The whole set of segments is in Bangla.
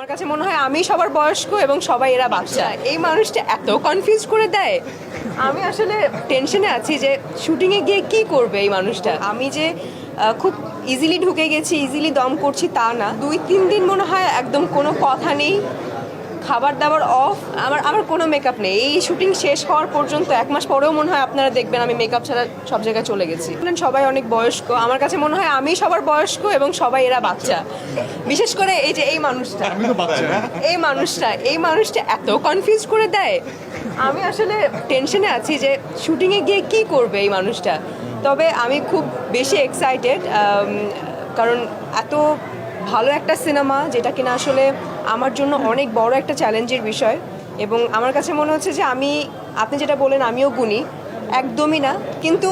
আমার কাছে মনে হয় আমি সবার বয়স্ক এবং সবাই এরা বাচ্চা। এই মানুষটা এত কনফিউজ করে দেয়। আমি আসলে টেনশনে আছি যে শুটিংয়ে গিয়ে কি করবে এই মানুষটা? আমি যে খুব ইজিলি ঢুকে গেছি ইজিলি দম করছি তা না। দুই, তিন দিন মনে হয় একদম কোনো কথা নেই। খাবার দাবার অফ আমার আমার কোনো মেকআপ নেই। এই শুটিং শেষ হওয়ার পর্যন্ত এক মাস পরেও মনে হয় আপনারা দেখবেন আমি মেকআপ ছাড়া সব জায়গায় চলে গেছি। সবাই অনেক বয়স্ক। আমার কাছে মনে হয় আমি সবার বয়স্ক এবং সবাই এরা বাচ্চা। বিশেষ করে এই যে এই মানুষটা। আমি এই মানুষটা এই মানুষটা এত কনফিউজ করে দেয়। আমি আসলে টেনশনে আছি যে শুটিংয়ে গিয়ে কি করবে এই মানুষটা। তবে আমি খুব বেশি এক্সাইটেড কারণ এত ভালো একটা সিনেমা যেটা কিনা আসলে আমার জন্য অনেক বড় একটা চ্যালেঞ্জের বিষয় এবং আমার কাছে মনে হচ্ছে যে আমি, আপনি যেটা বলেন আমিও গুণী। একদমই না। কিন্তু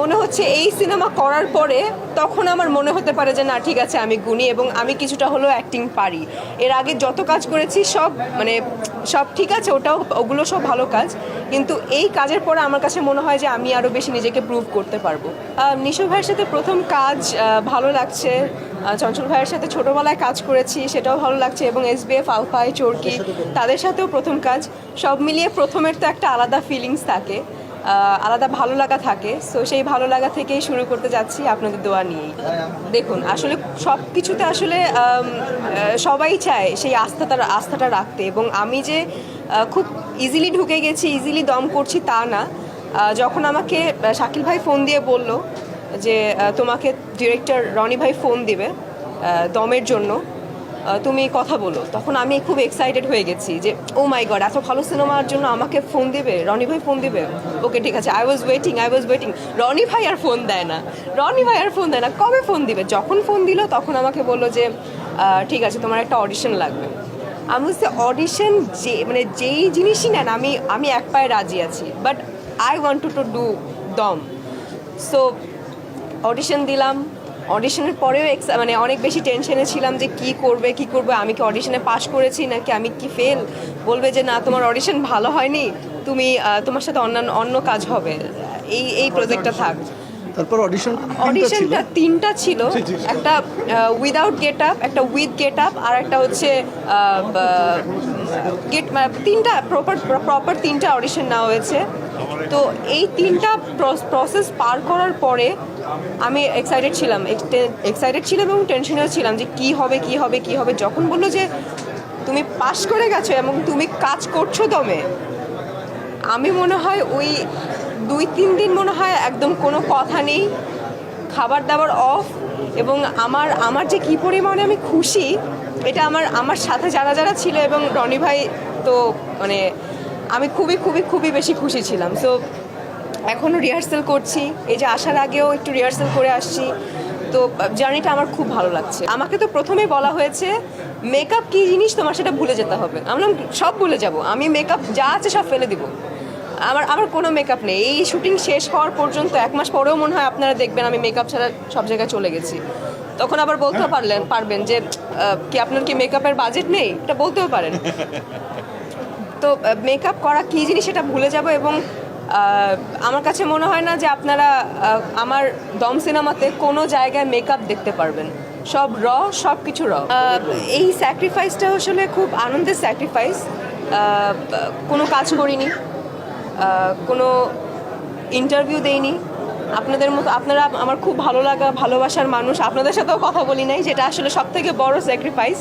মনে হচ্ছে এই সিনেমা করার পরে তখন আমার মনে হতে পারে যে না, ঠিক আছে, আমি গুণী এবং আমি কিছুটা হলেও অ্যাক্টিং পারি। এর আগে যত কাজ করেছি, সব মানে সব ঠিক আছে, ওটাও, ওগুলো সব ভালো কাজ। কিন্তু এই কাজের পরে আমার কাছে মনে হয় যে আমি আরও বেশি নিজেকে প্রুভ করতে পারব। নিশো ভাইয়ের সাথে প্রথম কাজ ভালো লাগছে। চঞ্চল ভাইয়ের সাথে ছোটোবেলায় কাজ করেছি সেটাও ভালো লাগছে এবং এস বি এফ আলফাই চোরকি তাদের সাথেও প্রথম কাজ। সব মিলিয়ে প্রথমের তো একটা আলাদা ফিলিংস থাকে আলাদা ভালো লাগা থাকে। সো সেই ভালো লাগা থেকেই শুরু করতে যাচ্ছি আপনাদের দোয়া নিয়েই। দেখুন আসলে সব কিছুতে আসলে সবাই চায় সেই আস্থাটা আস্থাটা রাখতে এবং আমি যে খুব ইজিলি ঢুকে গেছি ইজিলি দম করছি তা না। যখন আমাকে শাকিল ভাই ফোন দিয়ে বলল যে তোমাকে ডিরেক্টর রনি ভাই ফোন দিবে দমের জন্য। তুমি কথা বলো। তখন আমি খুব এক্সাইটেড হয়ে গেছি যে ও মাই গড এত ভালো সিনেমার জন্য আমাকে ফোন দিবে? রনি ভাই ফোন দিবে? ওকে ঠিক আছে I was waiting I was waiting Roni ভাই আর ফোন দেয় না। রনি ভাই আর ফোন দেয় না। কবে ফোন দিবে? যখন ফোন দিল, তখন আমাকে বলল যে ঠিক আছে, তোমার একটা অডিশন লাগবে। আমি বলছি অডিশন যে মানে যেই জিনিসই নেন, আমি আমি এক পায়ে রাজি আছি। But I want to to do দম। সো অডিশন দিলাম। অডিশনের পরেও মানে অনেক বেশি টেনশনে ছিলাম যে কি করবে কি করবে আমি কি অডিশনে পাশ করেছি নাকি আমি কি ফেল বলবে যে না তোমার অডিশন ভালো হয়নি তুমি তোমার সাথে অন্যান্য অন্য কাজ হবে। এই এই প্রজেক্টটা থাক। তারপর অডিশন অডিশনটা তিনটা ছিল। একটা উইদাউট গেট আপ একটা উইথ গেট আপ আর একটা হচ্ছে গেট তিনটা প্রপার প্রপার তিনটা অডিশন নেওয়া হয়েছে। তো এই তিনটা প্রসেস পার করার পরে আমি এক্সাইটেড ছিলাম। এক্সাইটেড ছিলাম এবং টেনশনেও ছিলাম যে কি হবে কি হবে কি হবে। যখন বলল যে তুমি পাশ করে গেছো এবং তুমি কাজ করছ দমে, আমি মনে হয় ওই দুই, তিন দিন মনে হয় একদম কোনো কথা নেই, খাবার দাবার অফ এবং আমার আমার যে কী পরিমাণে আমি খুশি, এটা আমার আমার সাথে যারা যারা ছিল এবং রনি ভাই তো মানে আমি খুবই খুবই খুবই বেশি খুশি ছিলাম। সো এখনও রিহার্সাল করছি। এই যে আসার আগেও একটু রিহার্সাল করে আসছি। তো জার্নিটা আমার খুব ভালো লাগছে। আমাকে তো প্রথমে বলা হয়েছে মেকআপ কী জিনিস? তোমার সেটা ভুলে যেতে হবে। আমি বললাম, সব ভুলে যাব। আমি মেকআপ যা আছে সব ফেলে দিব। আমার আমার কোনো মেকআপ নেই। এই শুটিং শেষ হওয়ার পর্যন্ত এক মাস পরেও মনে হয় আপনারা দেখবেন আমি মেকআপ ছাড়া সব জায়গায় চলে গেছি। তখন আবার বলতেও পারলেন পারবেন যে কি আপনার কি মেকআপের বাজেট নেই? এটা বলতেও পারেন। তো মেকআপ করা কী জিনিস সেটা ভুলে যাব এবং আমার কাছে মনে হয় না যে আপনারা আমার দম সিনেমাতে কোনো জায়গায় মেকআপ দেখতে পারবেন। সব র সব কিছু র এই স্যাক্রিফাইসটা আসলে খুব আনন্দের স্যাক্রিফাইস কোনো কাজ করিনি। কোনো ইন্টারভিউ দেইনি। আপনাদের মতো, আপনারা আমার খুব ভালো লাগা, ভালোবাসার মানুষ। আপনাদের সাথেও কথা বলি নাই, যেটা আসলে সব থেকে বড় স্যাক্রিফাইস